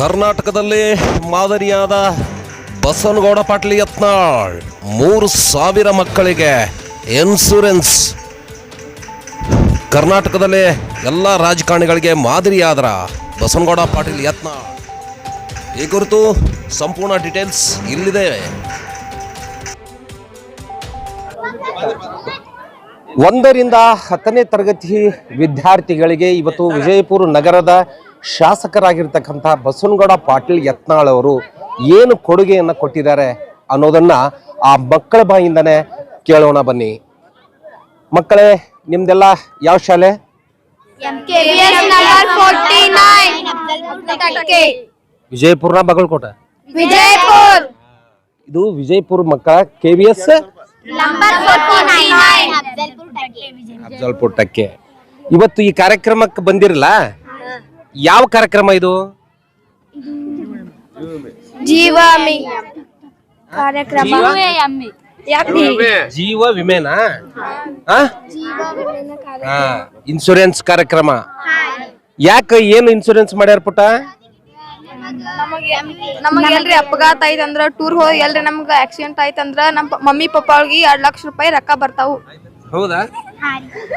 ಕರ್ನಾಟಕದಲ್ಲಿ ಮಾದರಿಯಾದ ಬಸವನಗೌಡ ಪಾಟೀಲ್ ಯತ್ನಾಳ್, ಮೂರು ಸಾವಿರ ಮಕ್ಕಳಿಗೆ ಇನ್ಸೂರೆನ್ಸ್ ಕರ್ನಾಟಕದಲ್ಲಿ ಎಲ್ಲ ರಾಜಕಾರಣಿಗಳಿಗೆ ಮಾದರಿಯಾದ್ರ ಬಸವನಗೌಡ ಪಾಟೀಲ್ ಯತ್ನಾಳ್. ಈ ಕುರಿತು ಸಂಪೂರ್ಣ ಡೀಟೇಲ್ಸ್ ಇಲ್ಲಿದೆ. ಒಂದರಿಂದ ಹತ್ತನೇ ತರಗತಿ ವಿದ್ಯಾರ್ಥಿಗಳಿಗೆ ಇವತ್ತು ವಿಜಯಪುರ ನಗರದ ಶಾಸಕರಾಗಿರ್ತಕ್ಕಂಥ ಬಸವನಗೌಡ ಪಾಟೀಲ್ ಯತ್ನಾಳ್ ಅವರು ಏನು ಕೊಡುಗೆಯನ್ನು ಕೊಟ್ಟಿದ್ದಾರೆ ಅನ್ನೋದನ್ನು ಆ ಮಕ್ಕಳ ಬಾಯಿಂದನೇ ಕೇಳೋಣ ಬನ್ನಿ. ಮಕ್ಕಳೇ ನಿಮ್ದೆಲ್ಲ ಯಾವ ಶಾಲೆ? ವಿಜಯಪುರ ಬಾಗಲಕೋಟ 49 ಟಕ್ಕೆ ವಿಜಯಪುರ. ಇದು ವಿಜಯಪುರ ಮಕ್ಕಳ ಕೆ ವಿ ಎಸ್ ನಂಬರ್ 49 ಅಫ್ಜಲ್ಪುರಕ್ಕೆ ಇವತ್ತು ಈ ಕಾರ್ಯಕ್ರಮಕ್ಕೆ ಬಂದಿರಲ್ಲ? ಯಾವ ಕಾರ್ಯಕ್ರಮ ಇದು? ಜೀವಾಮಿ. ಕಾರ್ಯಕ್ರಮ. ಜೀವ ವಿಮೆನಾ? ಇನ್ಶೂರೆನ್ಸ್ ಕಾರ್ಯಕ್ರಮ. ಯಾಕೆ ಏನು ಇನ್ಶೂರೆನ್ಸ್ ಮಾಡ್ಯಾರ ಪುಟ್ಟ? ನಮಗ್ ಎಲ್ರಿ ಅಪಘಾತ ಆಯ್ತಂದ್ರ ಟೂರ್ ಹೋಗಿ ಎಲ್ರಿ ನಮ್ಗ ಆಕ್ಸಿಡೆಂಟ್ ಆಯ್ತಂದ್ರ ನಮ್ ಮಮ್ಮಿ ಪಪ್ಪ ಅವ್ರಿಗೆ ಎರಡ್ ಲಕ್ಷ ರೂಪಾಯಿ ರೊಕ್ಕ ಬರ್ತಾವು. ಹೌದಾ?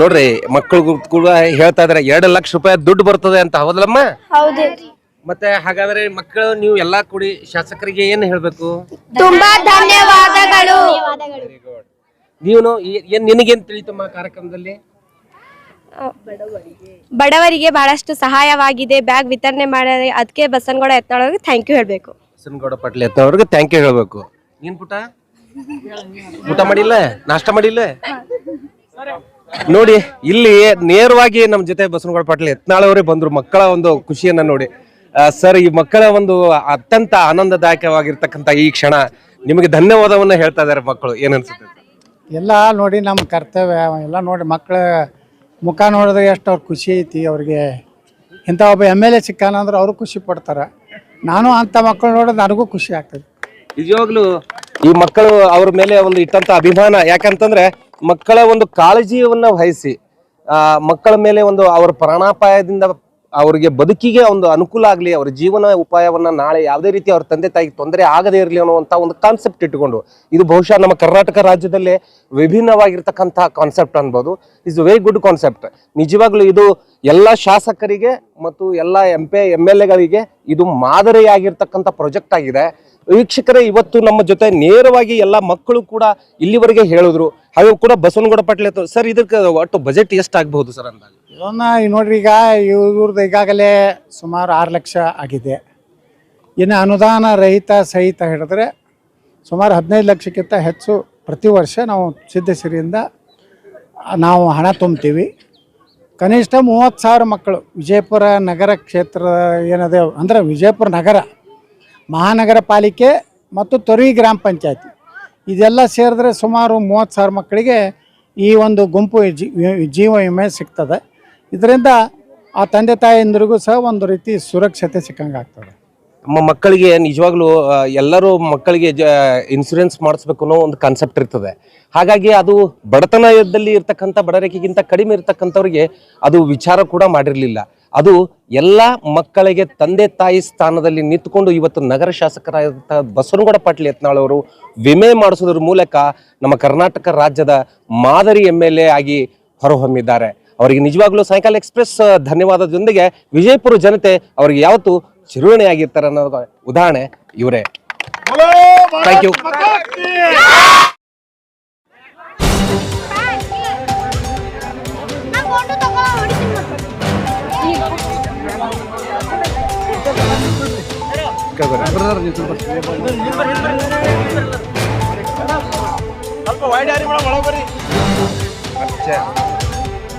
ನೋಡ್ರಿ ಮಕ್ಕಳು ಕೂಡ ಹೇಳ್ತಾ ಇದಾರೆ ಎರಡು ಲಕ್ಷ ರೂಪಾಯಿ ದುಡ್ಡು ಬರ್ತದೆ ಅಂತ ಹೌದಲ್ಲಮ್ಮ? ಹೌದು. ಮತ್ತೆ ಹಾಗಾದ್ರೆ ಮಕ್ಕಳು ನೀವು ಎಲ್ಲಾ ಕೂಡಿ ಶಾಸಕರಿಗೆ ಏನ್ ಹೇಳ್ಬೇಕು? ತುಂಬಾ ಧನ್ಯವಾದಗಳು. ನೀನು ಏನ್ ನಿನಗೇನ್ ತಿಳಿತಮ್ಮ ಕಾರ್ಯಕ್ರಮದಲ್ಲಿ? ಬಡವರಿಗೆ ಬಹಳಷ್ಟು ಸಹಾಯವಾಗಿದೆ. ಬ್ಯಾಗ್ ವಿತರಣೆ ಮಾಡಿ ಅದಕ್ಕೆ ಬಸನಗೌಡ ಎತ್ನಾಳವ್ರಿಗೆ ಥ್ಯಾಂಕ್ ಯು ಹೇಳಬೇಕು. ಬಸನಗೌಡ ಪಟ್ಲಿ ಎತ್ತವ್ರಿಗೆ ಥ್ಯಾಂಕ್ ಯು ಹೇಳ್ಬೇಕು. ನೀನ್ ಪುಟ? ಊಟ ಮಾಡಿಲ್ಲ? ನಾಷ್ಟ ಮಾಡಿಲ್ಲ? ನೋಡಿ ಇಲ್ಲಿ ನೇರವಾಗಿ ನಮ್ಮ ಜೊತೆ ಬಸವನಗೌಡ ಪಾಟೀಲ್ ಯತ್ನಾಳವರೇ ಬಂದ್ರು ಮಕ್ಕಳ ಒಂದು ಖುಷಿಯನ್ನ ನೋಡಿ. ಸರ್ ಈ ಮಕ್ಕಳ ಒಂದು ಅತ್ಯಂತ ಆನಂದದಾಯಕವಾಗಿರ್ತಕ್ಕಂಥ ಈ ಕ್ಷಣ ನಿಮಗೆ ಧನ್ಯವಾದವನ್ನ ಹೇಳ್ತಾ ಇದ್ದಾರೆ ಮಕ್ಕಳು ಏನನ್ಸುತ್ತೆ ಎಲ್ಲ ನೋಡಿ ನಮ್ಮ ಕರ್ತವ್ಯ ಎಲ್ಲ ನೋಡಿ ಮಕ್ಕಳ ಮುಖ ನೋಡಿದ್ರೆ ಎಷ್ಟು ಅವ್ರ ಖುಷಿ ಐತಿ ಅವ್ರಿಗೆ. ಇಂಥ ಒಬ್ಬ ಎಂ ಎಲ್ ಎ ಸಿಕ್ಕಾನಂದ್ರೆ ಅವರು ಖುಷಿ ಪಡ್ತಾರೆ. ನಾನು ಅಂಥ ಮಕ್ಕಳು ನೋಡಿದ್ರೆ ನನಗೂ ಖುಷಿ ಆಗ್ತದೆ. ನಿಜವಾಗ್ಲೂ ಈ ಮಕ್ಕಳು ಅವ್ರ ಮೇಲೆ ಒಂದು ಇಟ್ಟಂತ ಅಭಿಮಾನ ಯಾಕಂತಂದ್ರೆ ಮಕ್ಕಳ ಒಂದು ಕಾಳಜಿಯನ್ನ ವಹಿಸಿ ಮಕ್ಕಳ ಮೇಲೆ ಒಂದು ಅವರ ಪ್ರಾಣಾಪಾಯದಿಂದ ಅವರಿಗೆ ಬದುಕಿಗೆ ಒಂದು ಅನುಕೂಲ ಆಗಲಿ, ಅವ್ರ ಜೀವನ ಉಪಾಯವನ್ನು ನಾಳೆ ಯಾವುದೇ ರೀತಿ ಅವ್ರ ತಂದೆ ತಾಯಿಗೆ ತೊಂದರೆ ಆಗದೇ ಇರಲಿ ಅನ್ನುವಂತ ಒಂದು ಕಾನ್ಸೆಪ್ಟ್ ಇಟ್ಟುಕೊಂಡು ಇದು ಬಹುಶಃ ನಮ್ಮ ಕರ್ನಾಟಕ ರಾಜ್ಯದಲ್ಲೇ ವಿಭಿನ್ನವಾಗಿರ್ತಕ್ಕಂಥ ಕಾನ್ಸೆಪ್ಟ್ ಅನ್ಬೋದು. ಇಸ್ ವೆರಿ ಗುಡ್ ಕಾನ್ಸೆಪ್ಟ್ ನಿಜವಾಗ್ಲೂ ಇದು ಎಲ್ಲ ಶಾಸಕರಿಗೆ ಮತ್ತು ಎಲ್ಲ ಎಂ ಪಿ ಎಂ ಎಲ್ ಎಗಳಿಗೆ ಇದು ಮಾದರಿಯಾಗಿರ್ತಕ್ಕಂಥ ಪ್ರಾಜೆಕ್ಟ್ ಆಗಿದೆ. ವೀಕ್ಷಕರೇ, ಇವತ್ತು ನಮ್ಮ ಜೊತೆ ನೇರವಾಗಿ ಎಲ್ಲ ಮಕ್ಕಳು ಕೂಡ ಇಲ್ಲಿವರೆಗೆ ಹೇಳಿದ್ರು. ಹಾಗೂ ಕೂಡ ಬಸವನಗೌಡ ಪಾಟೀಲ್ ಸರ್, ಇದಕ್ಕೆ ಒಟ್ಟು ಬಜೆಟ್ ಎಷ್ಟು ಆಗ್ಬಹುದು ಸರ್ ಅಂದಾಗ ಇದನ್ನ ಈಗ ನೋಡ್ರಿ, ಈಗ ಇವ್ರದ್ದು ಈಗಾಗಲೇ ಸುಮಾರು ಆರು ಲಕ್ಷ ಆಗಿದೆ. ಇನ್ನು ಅನುದಾನ ರಹಿತ ಸಹಿತ ಹಿಡಿದ್ರೆ ಸುಮಾರು ಹದಿನೈದು ಲಕ್ಷಕ್ಕಿಂತ ಹೆಚ್ಚು ಪ್ರತಿ ವರ್ಷ ನಾವು ಸಿದ್ಧಸಿರಿಯಿಂದ ನಾವು ಹಣ ತುಂಬ್ತೀವಿ. ಕನಿಷ್ಠ ಮೂವತ್ತು ಸಾವಿರ ಮಕ್ಕಳು ವಿಜಯಪುರ ನಗರ ಕ್ಷೇತ್ರ ಏನದೆ, ಅಂದರೆ ವಿಜಯಪುರ ನಗರ, ಮಹಾನಗರ ಪಾಲಿಕೆ ಮತ್ತು ತೊರಿ ಗ್ರಾಮ ಪಂಚಾಯತಿ. ಇದೆಲ್ಲ ಸೇರಿದ್ರೆ ಸುಮಾರು ಮೂವತ್ತು ಸಾವಿರ ಮಕ್ಕಳಿಗೆ ಈ ಒಂದು ಗುಂಪು ಜೀವ ವಿಮೆ ಸಿಗ್ತದೆ. ಇದರಿಂದ ಆ ತಂದೆ ತಾಯಂದಿರಿಗೂ ಸಹ ಒಂದು ರೀತಿ ಸುರಕ್ಷತೆ ಸಿಕ್ಕಂಗೆ ಆಗ್ತದೆ. ನಮ್ಮ ಮಕ್ಕಳಿಗೆ ನಿಜವಾಗ್ಲೂ ಎಲ್ಲರೂ ಮಕ್ಕಳಿಗೆ ಇನ್ಸೂರೆನ್ಸ್ ಮಾಡಿಸ್ಬೇಕು ಅನ್ನೋ ಒಂದು ಕಾನ್ಸೆಪ್ಟ್ ಇರ್ತದೆ. ಹಾಗಾಗಿ ಅದು ಬಡತನದಲ್ಲಿ ಇರ್ತಕ್ಕಂಥ ಬಡರೇಖೆಗಿಂತ ಕಡಿಮೆ ಇರ್ತಕ್ಕಂಥವ್ರಿಗೆ ಅದು ವಿಚಾರ ಕೂಡ ಮಾಡಿರಲಿಲ್ಲ. ಅದು ಎಲ್ಲ ಮಕ್ಕಳಿಗೆ ತಂದೆ ತಾಯಿ ಸ್ಥಾನದಲ್ಲಿ ನಿಂತ್ಕೊಂಡು ಇವತ್ತು ನಗರ ಶಾಸಕರಾದಂಥ ಬಸವನಗೌಡ ಪಾಟೀಲ್ ಯತ್ನಾಳ್ ಅವರು ವಿಮೆ ಮಾಡಿಸೋದ್ರ ಮೂಲಕ ನಮ್ಮ ಕರ್ನಾಟಕ ರಾಜ್ಯದ ಮಾದರಿ ಎಂ ಆಗಿ ಹೊರಹೊಮ್ಮಿದ್ದಾರೆ. ಅವರಿಗೆ ನಿಜವಾಗ್ಲೂ ಸಾಯಂಕಾಲ ಎಕ್ಸ್ಪ್ರೆಸ್ ಧನ್ಯವಾದದೊಂದಿಗೆ ವಿಜಯಪುರ ಜನತೆ ಅವರಿಗೆ ಯಾವತ್ತು ಚಿರುಣಿ ಆಗಿರ್ತಾರೆ ಅನ್ನೋದು ಉದಾಹರಣೆ ಇವರೇ. ಥ್ಯಾಂಕ್ ಯು ಸ್ವಲ್ಪ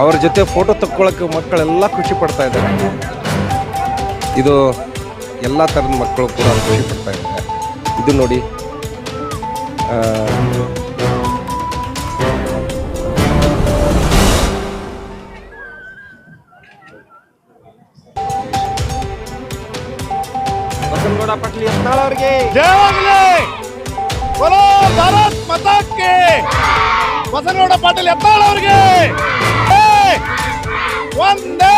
ಅವ್ರ ಜೊತೆ ಫೋಟೋ ತಕ್ಕೊಳಕ್ಕೆ ಮಕ್ಕಳೆಲ್ಲ ಖುಷಿ ಪಡ್ತಾ ಇದ್ದಾರೆ. ಇದು ಎಲ್ಲ ಥರದ ಮಕ್ಕಳು ಕೂಡ ಖುಷಿ ಪಡ್ತಾ ಇದ್ದಾರೆ. ಇದು ನೋಡಿ. ಬಸನಗೌಡ ಪಾಟೀಲ್ ಎತ್ತಾಳ್ ಅವ್ರಿಗೆ! ಒಂದೇ